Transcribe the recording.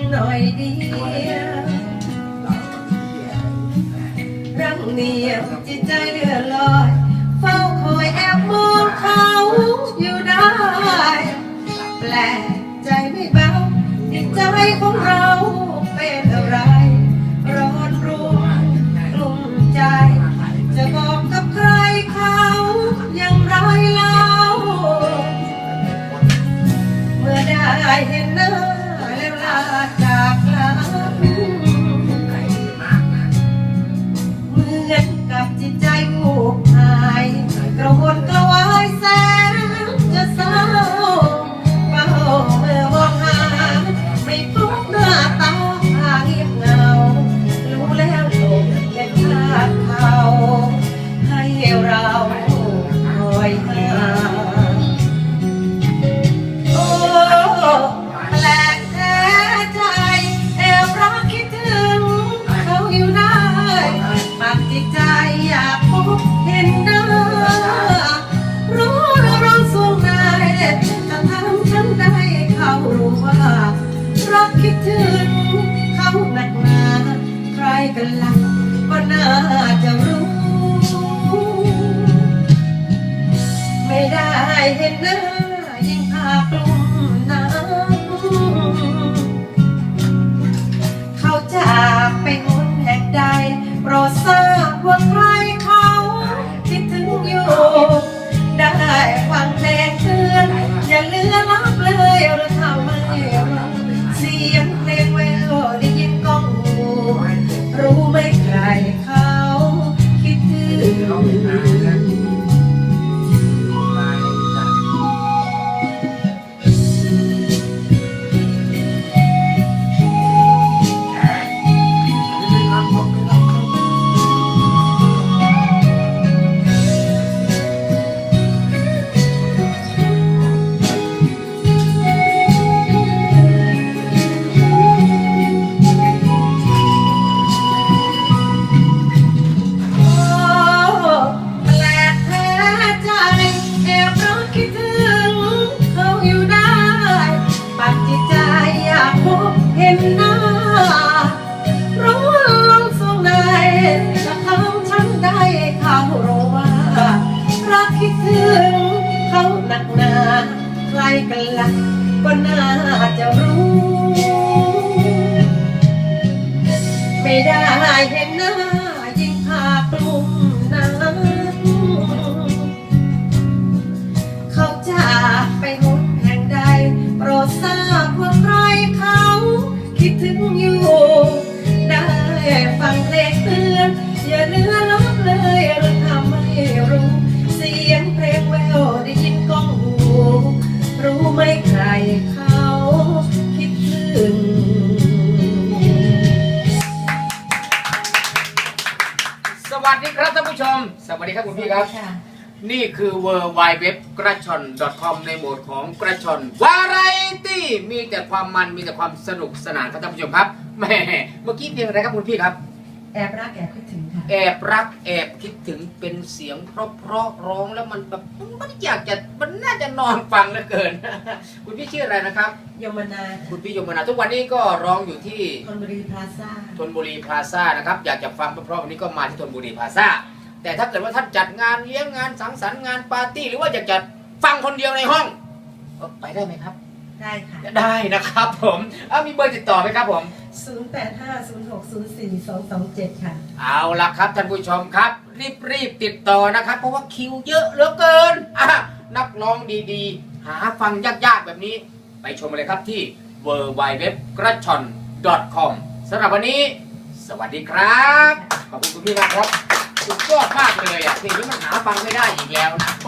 งหน่อยเดียวรังเหนียวจิตใจเลื่อนลอยเฝ้าคอยแอบมองเขาอยู่ได้ แปลกใจไม่เบาจิตใจของเรา กันละก็น่าจะรู้ ไม่ได้เห็นหน้ายิ่งพากลุ่มน้ำเขาจากไปหนแห่งใดโปรดทราบว่าใครเขาคิดถึงอยู่ ได้ฟังเพลงเตือนอย่าเลือลับเลย กันละก็น่าจะรู้ ไม่ได้เห็นหน้ายิ่งพากลุ่มนั้นเขาจากไปหนแห่งใด โปรดทราบว่าใครเขา คิดถึงอยู่ ได้ฟังเพลงเตือนอย่าเลือลั วัสดีครับท่านผู้ชม สวัสดีครับคุณพี่ครับค่ะนี่คือ w w w กระชอน .com ในโหมดของกระชอนวาไรตี้มีแต่ความมันมีแต่ความสนุกสนานครับท่านผู้ชมครับแหม่เมื่อกี้เพลงอะไรครับคุณพี่ครับ แอบรักแอบคิดถึงค่ะ แอบรักแอบคิดถึงเป็นเสียงเพราะเพราะๆร้องแล้วมันแบบมันอยากจะมันน่าจะนอนฟังเหลือเกิน คุณพี่ชื่ออะไรนะครับ ยมนาคุณพี่ยมนาทุกวันนี้ก็ร้องอยู่ที่คอนบุรีพลาซ่าธนบุรีพลาซ่านะครับอยากจะฟังเพราะๆวันนี้ก็มาที่ธนบุรีพลาซ่าแต่ถ้าเกิดว่าท่านจัดงานเลี้ยงงานสังสรรค์งานปาร์ตี้หรือว่าอยากจะฟังคนเดียวในห้องเอ้อไปได้ไหมครับ ได้ค่ะ ได้นะครับผมเอามีเบอร์ติดต่อไหมครับผม 0850604227 ค่ะ เอาละครับท่านผู้ชมครับรีบรีบๆติดต่อนะครับ เพราะว่าคิวเยอะเหลือเกินอะนักร้องดีๆ หาฟังยากๆแบบนี้ ไปชมเลยครับที่ w w w g r a c h o n com สำหรับวันนี้ สวัสดีครับ ขอบคุณคุณพี่มากครับ สุดยอดมากเลยอะเพลงนี้มันหาฟังไม่ได้อีกแล้วนะ